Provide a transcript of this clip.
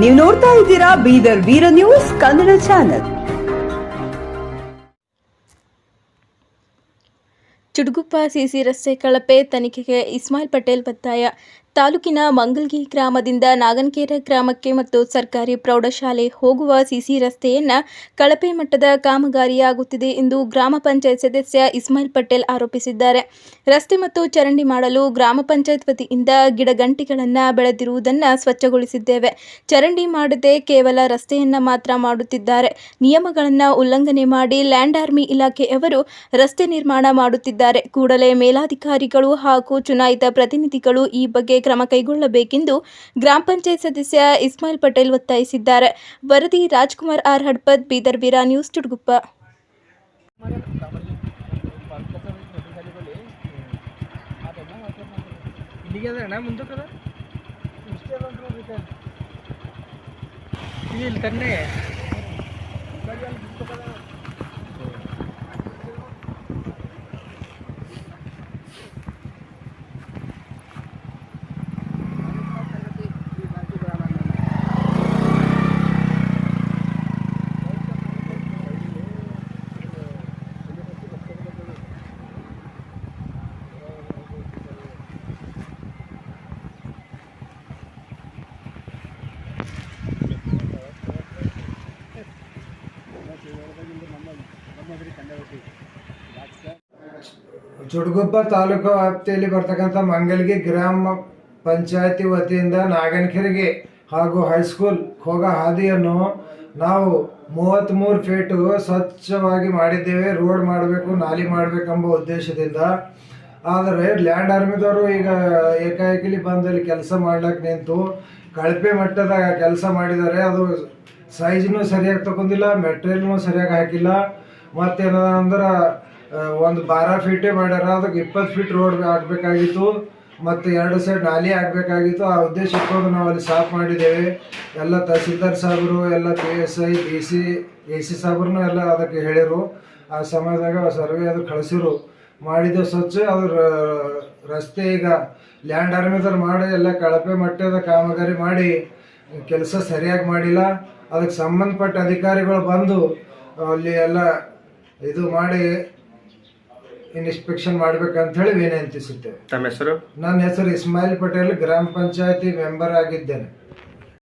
ನೀವು ನೋಡ್ತಾ ಇದ್ದೀರಾ Bidar Veera news Kannada channel. Chudugupa CC ರಸ್ತೆ ಕಳಪೆ ತನಿಖೆಗೆ ಇಸ್ಮಾಯಿಲ್ ಪಟೇಲ್ ಒತ್ತಾಯ ತಾಲೂಕಿನ ಮಂಗಲ್ಗಿ ಗ್ರಾಮದಿಂದ ನಾಗನಕೇರೆ ಗ್ರಾಮಕ್ಕೆ ಮತ್ತು ಸರ್ಕಾರಿ ಪ್ರೌಢಶಾಲೆ ಹೋಗುವ ಸಿಸಿ ರಸ್ತೆಯನ್ನು ಕಳಪೆ ಮಟ್ಟದ ಕಾಮಗಾರಿಯಾಗುತ್ತಿದೆ ಎಂದು ಗ್ರಾಮ ಪಂಚಾಯತ್ ಸದಸ್ಯ ಇಸ್ಮಾಯಿಲ್ ಪಟೇಲ್ ಆರೋಪಿಸಿದ್ದಾರೆ. ರಸ್ತೆ ಮತ್ತು ಚರಂಡಿ ಮಾಡಲು ಗ್ರಾಮ ಪಂಚಾಯತ್ ವತಿಯಿಂದ ಗಿಡಗಂಟಿಗಳನ್ನು ಬೆಳೆದಿರುವುದನ್ನು ಸ್ವಚ್ಛಗೊಳಿಸಿದ್ದೇವೆ. ಚರಂಡಿ ಮಾಡದೆ ಕೇವಲ ರಸ್ತೆಯನ್ನು ಮಾತ್ರ ಮಾಡುತ್ತಿದ್ದಾರೆ. ನಿಯಮಗಳನ್ನು ಉಲ್ಲಂಘನೆ ಮಾಡಿ ಲ್ಯಾಂಡ್ ಆರ್ಮಿ ಇಲಾಖೆಯವರು ರಸ್ತೆ ನಿರ್ಮಾಣ ಮಾಡುತ್ತಿದ್ದಾರೆ. ಕೂಡಲೇ ಮೇಲಾಧಿಕಾರಿಗಳು ಹಾಗೂ ಚುನಾಯಿತ ಪ್ರತಿನಿಧಿಗಳು ಈ ಬಗ್ಗೆ ಕ್ರಮ ಕೈಗೊಳ್ಳಬೇಕೆಂದು ಗ್ರಾಮ ಪಂಚಾಯತ್ ಸದಸ್ಯ ಇಸ್ಮಾಯಿಲ್ ಪಟೇಲ್ ಒತ್ತಾಯಿಸಿದ್ದಾರೆ. ವರದಿ ರಾಜ್ಕುಮಾರ್ ಆರ್ ಹಡ್ಪದ್, ಬೀದರ್ ಬೀರಾ ನ್ಯೂಸ್ ಚುಡುಗುಪ್ಪ ಗುಪ್ಪ ಅಣ್ಣ ಇಲ್ಲಿ ಇಲ್ಲಿ ತನ್ನೆ ಚುಡುಗುಪ್ಪ ತಾಲೂಕು ವ್ಯಾಪ್ತಿಯಲ್ಲಿ ಬರ್ತಕ್ಕಂಥ ಮಂಗಲ್ಗಿ ಗ್ರಾಮ ಪಂಚಾಯತಿ ವತಿಯಿಂದ ನಾಗನಕೆರೆಗೆ ಹಾಗೂ ಹೈಸ್ಕೂಲ್ ಹೋಗೋ ಹಾದಿಯನ್ನು ನಾವು ಮೂವತ್ತ್ಮೂರು ಫೀಟು ಸ್ವಚ್ಛವಾಗಿ ಮಾಡಿದ್ದೇವೆ ರೋಡ್ ಮಾಡಬೇಕು ನಾಲಿ ಮಾಡಬೇಕೆಂಬ ಉದ್ದೇಶದಿಂದ. ಆದರೆ ಲ್ಯಾಂಡ್ ಆರ್ಮಿದವರು ಈಗ ಏಕಾಏಕಿಲಿ ಬಂದಲ್ಲಿ ಕೆಲಸ ಮಾಡ್ಲಿಕ್ಕೆ ನಿಂತು ಕಳಪೆ ಮಟ್ಟದ ಕೆಲಸ ಮಾಡಿದ್ದಾರೆ. ಅದು ಸೈಜ್ನು ಸರಿಯಾಗಿ ತಗೊಂಡಿಲ್ಲ ಮೆಟೀರಿಯಲ್ನು ಸರಿಯಾಗಿ ಹಾಕಿಲ್ಲ. ಮತ್ತೇನದ ಅಂದ್ರೆ ಆ, ಒಂದು ಬಾರ ಫೀಟೇ ಮಾಡ್ಯಾರ, ಅದಕ್ಕೆ ಇಪ್ಪತ್ತು ಫೀಟ್ ರೋಡ್ ಆಗಬೇಕಾಗಿತ್ತು, ಮತ್ತು ಎರಡು ಸೈಡ್ ನಾಲಿ ಆಗಬೇಕಾಗಿತ್ತು. ಆ ಉದ್ದೇಶ ಇಟ್ಕೊಂಡು ನಾವು ಅಲ್ಲಿ ಸಾಫ್ ಮಾಡಿದ್ದೇವೆ. ಎಲ್ಲ ತಹಸೀಲ್ದಾರ್ ಸಾಹೇಬರು ಎಲ್ಲ P S I D C A C ಸಾಹೇಬ್ರನ್ನು ಎಲ್ಲ ಅದಕ್ಕೆ ಹೇಳಿರು ಆ ಸಮಯದಾಗ ಸರ್ವೆ ಅದು ಕಳಿಸಿರು ಮಾಡಿದ್ದು ಸ್ವಚ್ಛ ಅದ್ರ ರಸ್ತೆ ಈಗ ಲ್ಯಾಂಡ್ ಆರ್ಮಿದವ್ರು ಮಾಡಿ ಎಲ್ಲ ಕಳಪೆ ಮಟ್ಟದ ಕಾಮಗಾರಿ ಮಾಡಿ, ಕೆಲಸ ಸರಿಯಾಗಿ ಮಾಡಿಲ್ಲ. ಅದಕ್ಕೆ ಸಂಬಂಧಪಟ್ಟ ಅಧಿಕಾರಿಗಳು ಬಂದು ಅಲ್ಲಿ ಎಲ್ಲ ಇದು ಮಾಡಿ ಇನ್ಸ್ಪೆಕ್ಷನ್ ಮಾಡ್ಬೇಕಂತ ಹೇಳಿ ವಿನಂತಿಸುತ್ತೇವೆ ತಮ್ಮ ಹೆಸರು? ನನ್ನ ಹೆಸರು ಇಸ್ಮಾಯಿಲ್ ಪಟೇಲ್ ಗ್ರಾಮ ಪಂಚಾಯತಿ ಮೆಂಬರ್ ಆಗಿದ್ದೇನೆ.